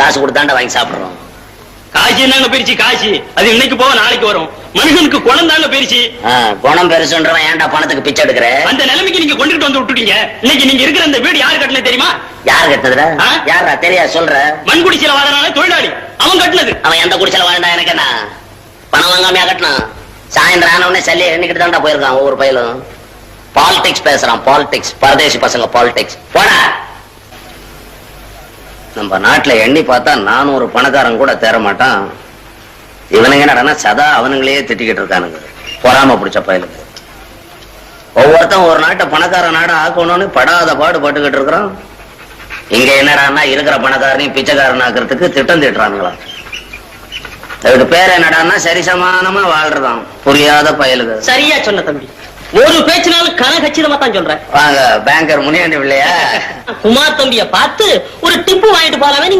காசு கொடுத்தாண்டா வாங்கி சாப்பிடுறோம். காசி என்னங்க பெருச்சு காசி? அது இன்னைக்கு போக நாளைக்கு வரும். மனுஷனுக்கு குணம் தாங்க பெருச்சு ஆ, குணம் பெருசுன்றவன் ஏன்டா பணத்துக்கு பிச்சை எடுக்கிற? அந்த நிலைமைக்கு நீங்க கொண்டுட்டு வந்து விட்டுட்டீங்க. இன்னைக்கு நீங்க இருக்கிற இந்த வீடு யாரு கட்டினது தெரியுமா? யார் கட்டுனதுடா? யாரா தெரியா சொல்ற. மண்குடிச்சில வாழறான தொழிலாளி. அவன் கட்டினது. அவன் எந்த குடிச்சல வாழ்ந்தா எனக்கு என்ன? பணம் வாங்காமையா கட்டினான்? சாயந்தரம் ஆன உடனே சல்லி எண்ணிக்கிட்டு தான்டா போயிருக்கான் ஒவ்வொரு பயிலும். பாலிடிக்ஸ் பேசுறான் பாலிடிக்ஸ் பரதேசி பசங்க பாலிடிக்ஸ் போடா. நம்ம நாட்டுல எண்ணி பார்த்தா நானும் ஒரு பணக்காரன் கூட தேர மாட்டான். இவனுங்க என்னடா சதா அவனுங்களே திட்டிக்கிட்டு இருக்கானுங்க. பொறாம பிடிச்ச பயலுக்கு ஒவ்வொருத்தன் ஒரு நாட்டை பணக்கார நாடா ஆக்கணும்னு படாத பாடு பட்டுக்கிட்டு இருக்கிறான். இங்க என்னடான்னா இருக்கிற பணக்காரனையும் பிச்சைக்காரன் ஆக்குறதுக்கு திட்டம் திட்டுறானுங்களா. அதுக்கு பேர் என்னடான்னா சரிசமானமா வாழ்றதாம் புரியாத பயலுக்கு சரியா சொன்ன தம்பி. ஒரு பேச்சினாலும் கனகச்சிதமா தான் சொல்றேன். வாங்க பேங்கர் முனியாண்டி பிள்ளையா? குமார் தம்பிய பார்த்து ஒரு டிப்பு வாங்கிட்டு போலாமே